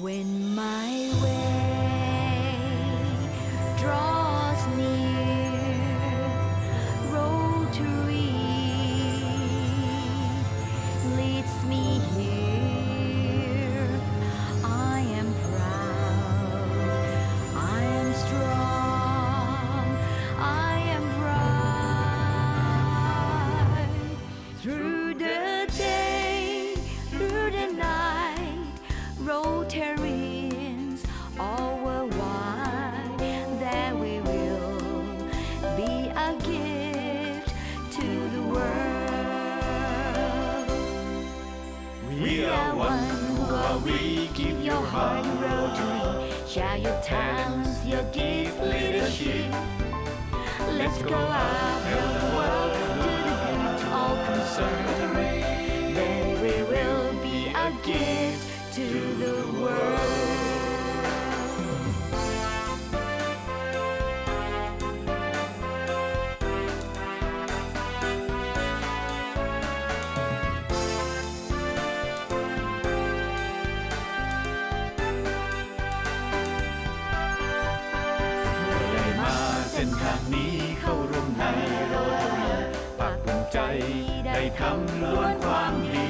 When my heart Rotary. Share your talents, your gift, leadership. Let's go out, help the world, ทำล้วนความดี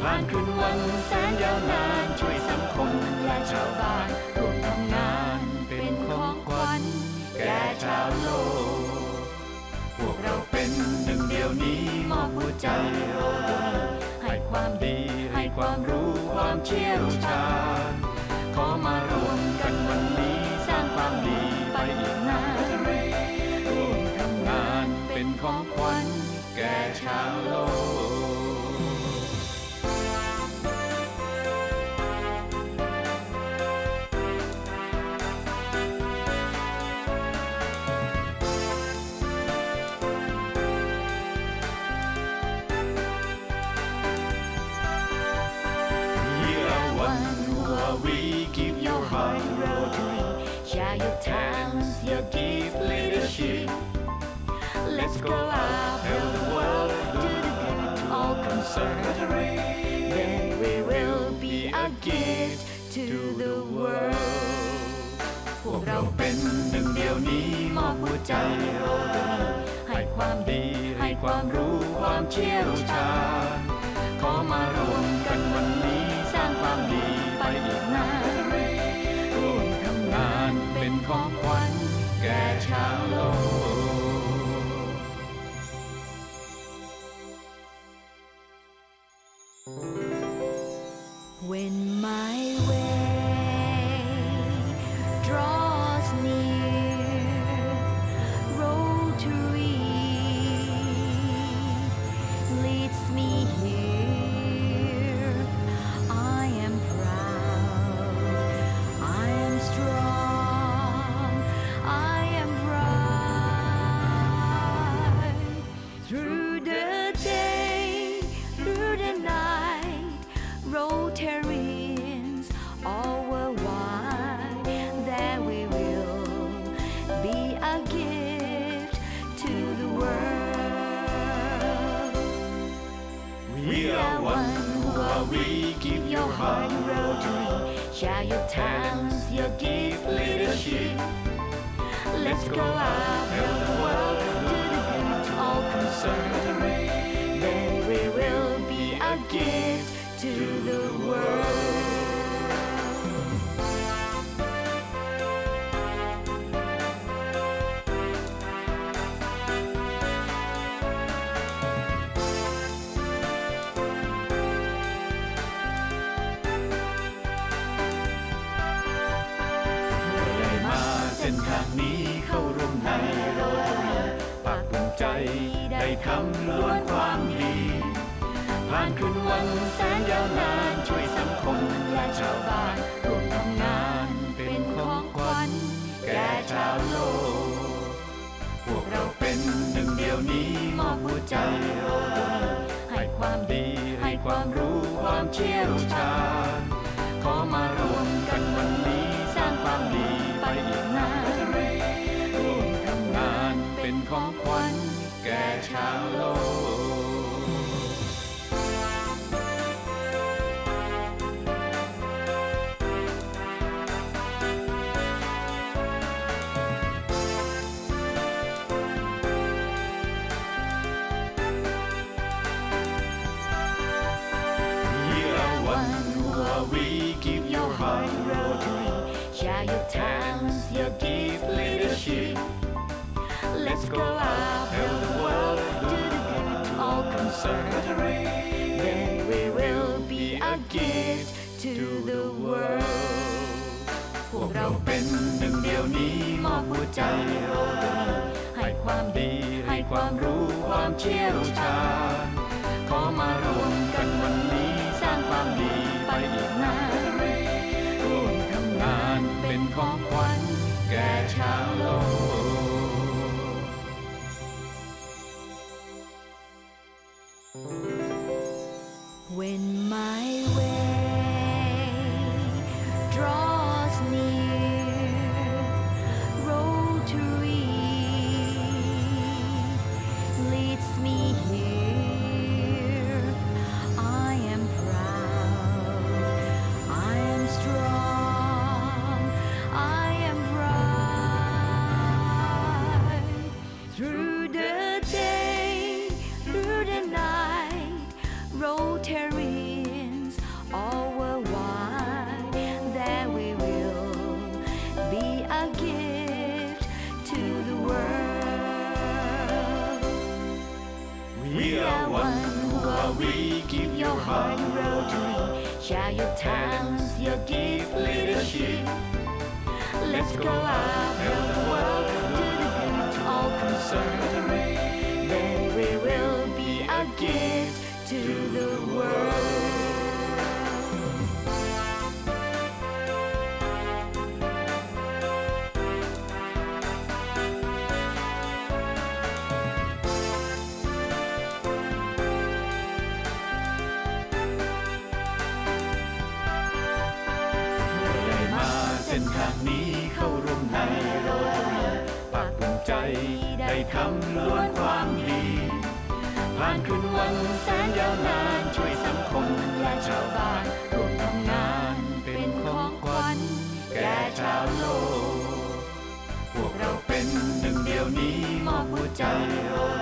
ผ่านคืนวันแสนยาวนานช่วยสังคมและชาวบ้านร่วมทำงานเป็นของขวัญแก่ชาวโลก พวกเราเป็นหนึ่งเดียวนี้มอบหัวใจโราให้ความดีให้ความรู้ความเชี่ยวชาญ your talents, your gift, leadership. Let's go out, help the world, do the good to all concerned. Then we will be a gift to the world. พวกเราเป็นหนึ่งเดียวนี้มอบหัวใจโรตารีให้ความดีให้ความรู้ความเชี่ยวชาญขอมารวมกัน we give your heart Rotary. Share your talents, your gift, leadership. Let's go out, help the world, do the good all concerned. Then we will be a gift นี้เข้าร่วมในโรตารีปากภูมิใจได้ทำล้วนความดี ผ่านคืนวันแสนยาวนานช่วยสังคมและชาวบ้านร่วมทำงานเป็นของขวัญแก่ชาวโลก พวกเราเป็นหนึ่งเดียวนี้มอบหัวใจโรตารีให้ความดีให้ความรู้ความเชี่ยวชาญ Share your talents, your gifts, leadership. Let's go out, help the world, do the good to all concerned. Then we will be a gift to the world. พวกเราเป็นหนึ่งเดียวนี้มอบหัวใจโรตารีให้ความดีให้ความรู้ความเชี่ยวชาญขอมารวม Share your talents, your gifts, leadership. Let's go out, help the world, ได้ทำล้วนความดีผ่านคืนวันแสนยาวนานช่วยสังคมและชาวบ้านร่วมทำงานเป็นของขวัญแก่ชาวโลก พวกเราเป็นหนึ่งเดียวนี้มอบหัวใจโรา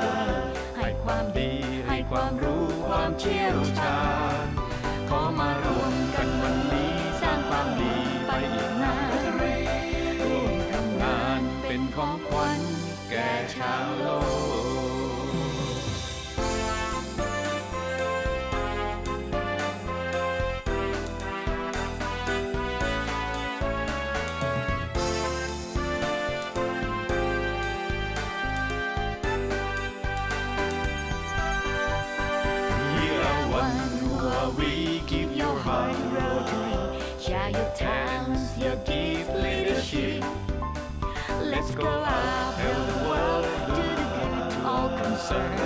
ให้ความดีให้ความรู้ความเชี่ยวชาญขอมารวมกันวันนี้สร้างความดีไปอีก go out, help the world, do the good to all concerned.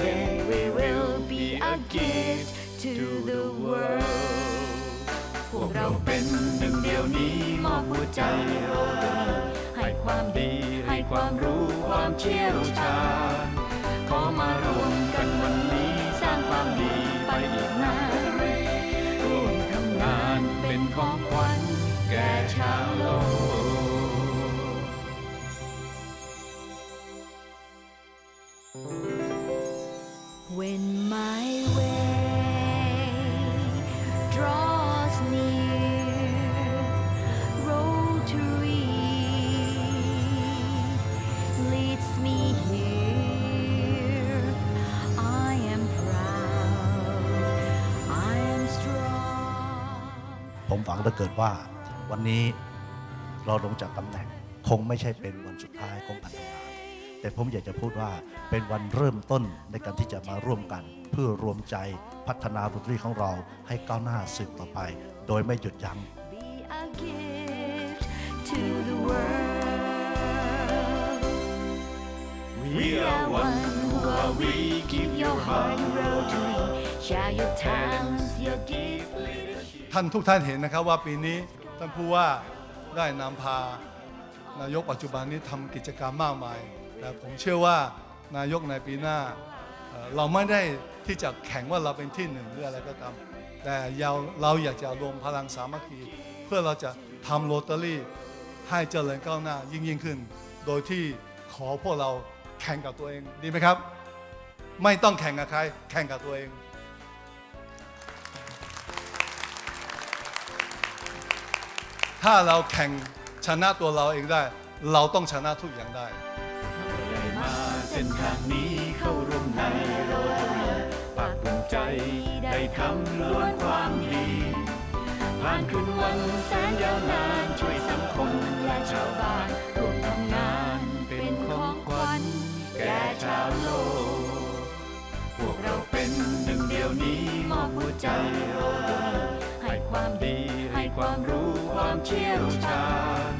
Then we will be a gift to the world. พวกเราเป็นหนึ่งเดียวนี้มอบหัวใจโรตารีให้ความดีให้ความรู้ความเชี่ยวชาญขอมารวมกันวันนี้สร้างความดีไปอีกนานร่วมทำงานเป็นของขวัญแก่ชาวโลก When my way draws near, Rotary leads me here. I am proud, I am strong. ผมหวังเหลือเกิดว่าวันนี้เราลงจากตำแหน่ง คงไม่ใช่เป็นวันสุดท้ายของการทำงา แต่ผมอยากจะพูดว่าเป็นวันเริ่มต้นในการที่จะมาร่วมกัน เพื่อรวมใจพัฒนาดนตรีของเราให้ก้าวหน้าสืบต่อไป โดยไม่หยุดยัง้ง Be a gift to the world. We are one who are we give your heart Rotary. Share your talents, your gifts, leadership. ท่านทุกท่านเห็นนะครับว่าปีนี้ท่านผู้ว่าได้นำพานายกปัจจุบันนี้ทำกิจกรรมมากมาย แต่ผมเชื่อว่านายกในปีหน้า เราไม่ได้ที่จะแข่งว่าเราเป็นที่หนึ่งหรืออะไรก็ตาม แต่เราเราอยากจะรวมพลังสามัคคี เพื่อเราจะทำโรตารี่ให้เจริญก้าวหน้ายิ่งยิ่งขึ้น โดยที่ขอพวกเราแข่งกับตัวเองดีไหมครับ ไม่ต้องแข่งกับใคร แข่งกับตัวเองถ้าเราแข่งชนะตัวเราเองได้ เราต้องชนะทุกอย่างได้ ส้นทางนี้เข้าร่วมในโรตารีปากภูมิใจได้ทำล้วนความดี ผ่านคืนวันแสนยาวนานช่วยสังคมและชาวบ้านร่วมทำงานเป็นของขวัญแก่ชาวโลก พวกเราเป็นหนึ่งเดียวนี้มอบหัวใจโรตารีให้ความดีให้ความรู้ความเชี่ยวชาญ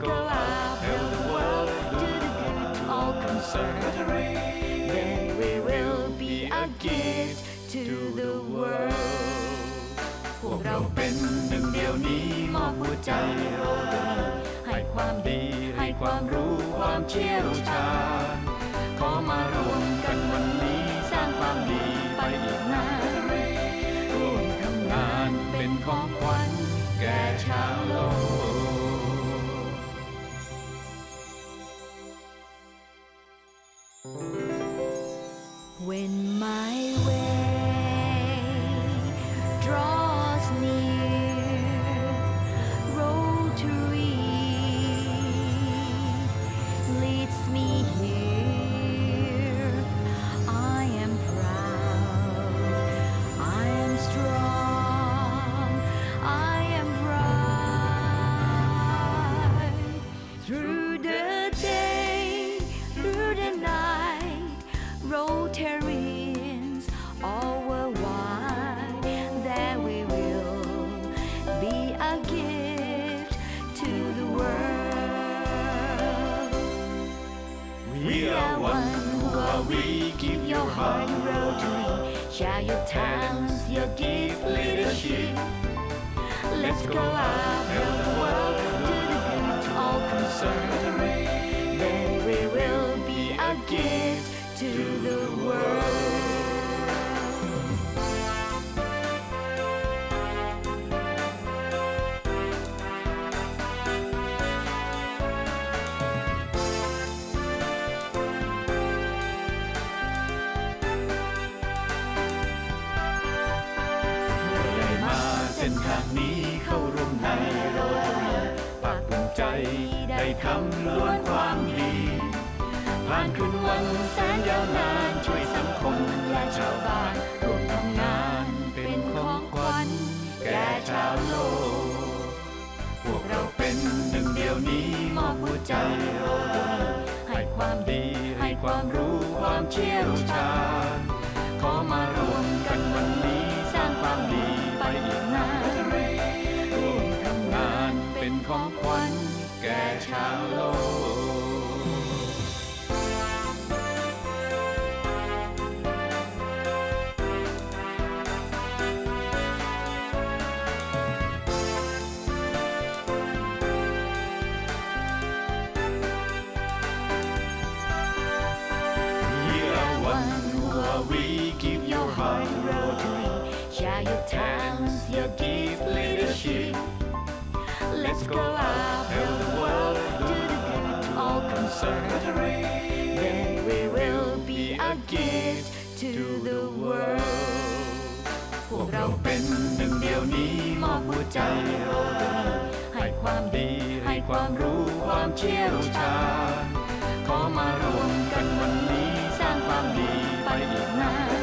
go out, Tell the world do the good to all concerned. Then we will be a gift to the world. พวกเราเป็นหนึ่งเดียวนี้มอบหัวใจโรตารีให้ความดีให้ความรู้ความเชี่ยวชาญ we give your heart Rotary, share your talents, your gifts, leadership. Let's go out, านคืนวันแสนยาวนานช่วยสังคมและชาวบ้านร่วมทำงานเป็นของขวัญแก่ชาวโลก พวกเราเป็นหนึ่งเดียวนี้มอบหัวใจเราให้ความดีให้ความรู้ความเชี่ยวชาญขอมารวมกันวัน go out, tell the world, do the good to all concerned. Then we will be a gift to the world. พวกเราเป็นหนึ่งเดียวนี้มอบหัวใจโรตารีให้ความดีให้ความรู้ความเชี่ยวชาญขอมารวมกันวันนี้สร้างความดีไปอีกนาน